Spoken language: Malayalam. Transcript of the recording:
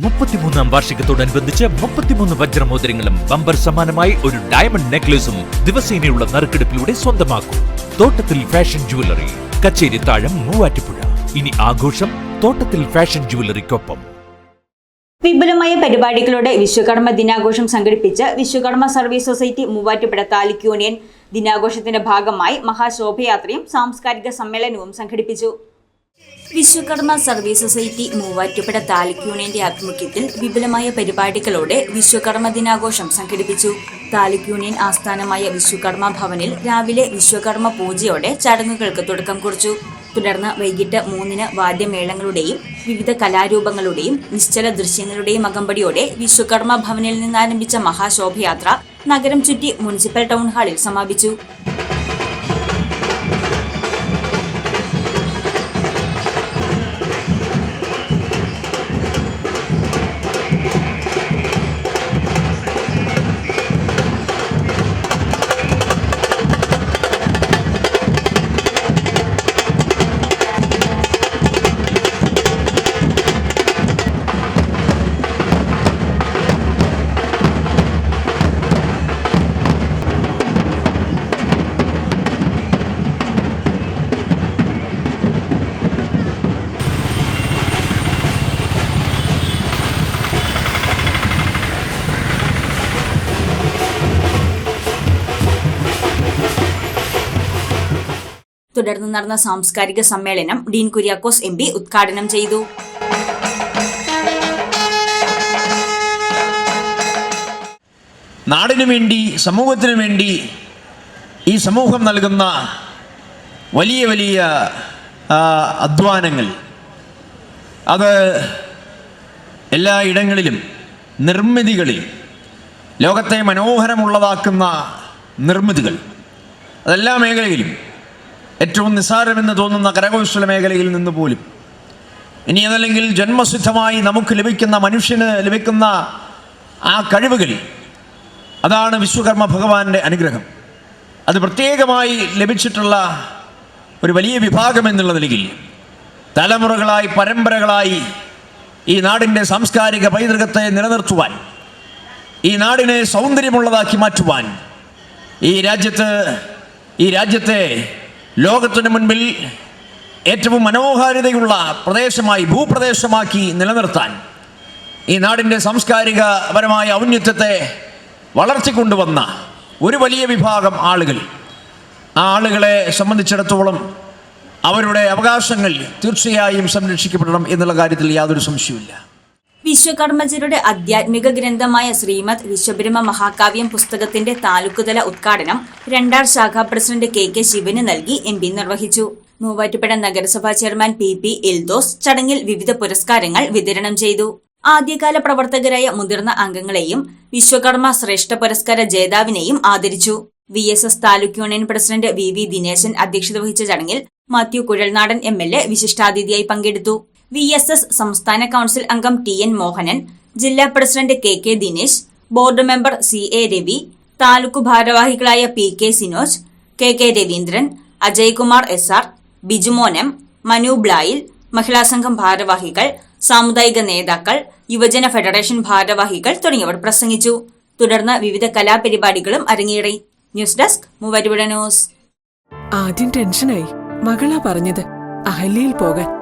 മുപ്പത്തിമൂന്നാം വാർഷികത്തോടനുബന്ധിച്ച് മുപ്പത്തിമൂന്ന് വജ്രമോതിരങ്ങളും ബമ്പർ സമാനമായി ഒരു ഡയമണ്ട് നെക്ലേസും ദിവസേനയുള്ള നറുക്കെടുപ്പിലൂടെ സ്വന്തമാക്കും. തോട്ടത്തിൽ ഫാഷൻ ജുവലറി കച്ചേരി താഴം മൂവാറ്റുപുഴ. ഇനി ആഘോഷം തോട്ടത്തിൽ ഫാഷൻ ജുവലറിക്കൊപ്പം വിപുലമായ പരിപാടികളോടെ വിശ്വകർമ്മ ദിനാഘോഷം സംഘടിപ്പിച്ച് Vishwakarma service society Muvattupuzha taluk union ദിനാഘോഷത്തിന്റെ ഭാഗമായി മഹാശോഭയാത്രയും സാംസ്കാരിക സമ്മേളനവും സംഘടിപ്പിച്ചു. വിശ്വകർമ്മ സർവീസ് സൊസൈറ്റി മൂവാറ്റുപുഴ താലൂക്ക് യൂണിയന്റെ ആഭിമുഖ്യത്തിൽ വിപുലമായ പരിപാടികളോടെ വിശ്വകർമ്മ ദിനാഘോഷം സംഘടിപ്പിച്ചു. താലൂക്ക് യൂണിയൻ ആസ്ഥാനമായ വിശ്വകർമ്മ ഭവനിൽ രാവിലെ വിശ്വകർമ്മ പൂജയോടെ ചടങ്ങുകൾക്ക് തുടക്കം കുറിച്ചു. തുടർന്ന് വൈകിട്ട് മൂന്നിന് വാദ്യമേളങ്ങളുടെയും വിവിധ കലാരൂപങ്ങളുടെയും നിശ്ചല ദൃശ്യങ്ങളുടെയും അകമ്പടിയോടെ വിശ്വകർമ്മ ഭവനിൽ നിന്നാരംഭിച്ച മഹാശോഭയാത്ര നഗരം ചുറ്റി മുനിസിപ്പൽ ടൗൺ ഹാളിൽ സമാപിച്ചു. തുടർന്ന് നടന്ന സാംസ്കാരിക സമ്മേളനം ഡീൻ കുര്യാക്കോസ് എം ഉദ്ഘാടനം ചെയ്തു. നാടിനു വേണ്ടി സമൂഹത്തിനു വേണ്ടി ഈ സമൂഹം നൽകുന്ന വലിയ വലിയ അധ്വാനങ്ങൾ. അത് എല്ലാ ഇടങ്ങളിലും നിർമ്മിതികളിൽ ലോകത്തെ മനോഹരമുള്ളതാക്കുന്ന നിർമ്മിതികൾ. അതെല്ലാ മേഖലയിലും ഏറ്റവും നിസ്സാരമെന്ന് തോന്നുന്ന കരകൗശല മേഖലയിൽ നിന്ന് പോലും. ഇനി അതല്ലെങ്കിൽ ജന്മസിദ്ധമായി നമുക്ക് ലഭിക്കുന്ന മനുഷ്യന് ലഭിക്കുന്ന ആ കഴിവുകൾ അതാണ് വിശ്വകർമ്മ ഭഗവാന്റെ അനുഗ്രഹം. അത് പ്രത്യേകമായി ലഭിച്ചിട്ടുള്ള ഒരു വലിയ വിഭാഗം എന്നുള്ള നിലയിൽ തലമുറകളായി പരമ്പരകളായി ഈ നാടിന്റെ സാംസ്കാരിക പൈതൃകത്തെ നിലനിർത്തുവാൻ ഈ നാടിനെ സൗന്ദര്യമുള്ളതാക്കി മാറ്റുവാൻ ഈ രാജ്യത്ത് ഈ രാജ്യത്തെ ലോകത്തിന് മുൻപിൽ ഏറ്റവും മനോഹാരിതയുള്ള പ്രദേശമായി ഭൂപ്രദേശമാക്കി നിലനിർത്താൻ ഈ നാടിന്റെ സാംസ്കാരികപരമായ ഔന്നത്യത്തെ വളർത്തിക്കൊണ്ടുവന്ന ഒരു വലിയ വിഭാഗം ആളുകൾ. ആ ആളുകളെ സംബന്ധിച്ചിടത്തോളം അവരുടെ അവകാശങ്ങൾ തീർച്ചയായും സംരക്ഷിക്കപ്പെടണം എന്നുള്ള കാര്യത്തിൽ യാതൊരു സംശയവുമില്ല. വിശ്വകർമ്മജരുടെ ആധ്യാത്മിക ഗ്രന്ഥമായ ശ്രീമദ് വിശ്വബ്രഹ്മ മഹാകാവ്യം പുസ്തകത്തിന്റെ താലൂക്കുതല ഉദ്ഘാടനം രണ്ടാർ ശാഖാ പ്രസിഡന്റ് കെ കെ ശിവന് നൽകി എം പി നിർവഹിച്ചു. മൂവാറ്റുപുഴ നഗരസഭാ ചെയർമാൻ പി പി എൽദോസ് ചടങ്ങിൽ വിവിധ പുരസ്കാരങ്ങൾ വിതരണം ചെയ്തു. ആദ്യകാല പ്രവർത്തകരായ മുതിർന്ന അംഗങ്ങളെയും വിശ്വകർമ്മ ശ്രേഷ്ഠ പുരസ്കാര ജേതാവിനെയും ആദരിച്ചു. V S S taluk union president V V Dineshan അധ്യക്ഷത വഹിച്ച ചടങ്ങിൽ Mathew Kuzhalnadan M L A വിശിഷ്ടാതിഥിയായി പങ്കെടുത്തു. വി എസ് എസ് സംസ്ഥാന കൌൺസിൽ അംഗം ടി എൻ മോഹനൻ ജില്ലാ president K K Dinesh board member C A Ravi taluk ഭാരവാഹികളായ P K Sinoj K K Raveendran Ajaykumar S R ബിജുമോനം Manu ബ്ലായിൽ മഹിളാ സംഘം ഭാരവാഹികൾ സാമുദായിക നേതാക്കൾ യുവജന ഫെഡറേഷൻ ഭാരവാഹികൾ തുടങ്ങിയവർ പ്രസംഗിച്ചു. തുടർന്ന് വിവിധ കലാപരിപാടികളും അരങ്ങേറി. ന്യൂസ് ഡെസ്ക് മൂവരുവിട ന്യൂസ്. ആദ്യം ടെൻഷനായി. മകളാ പറഞ്ഞത്. അഹല്യയിൽ പോകാൻ.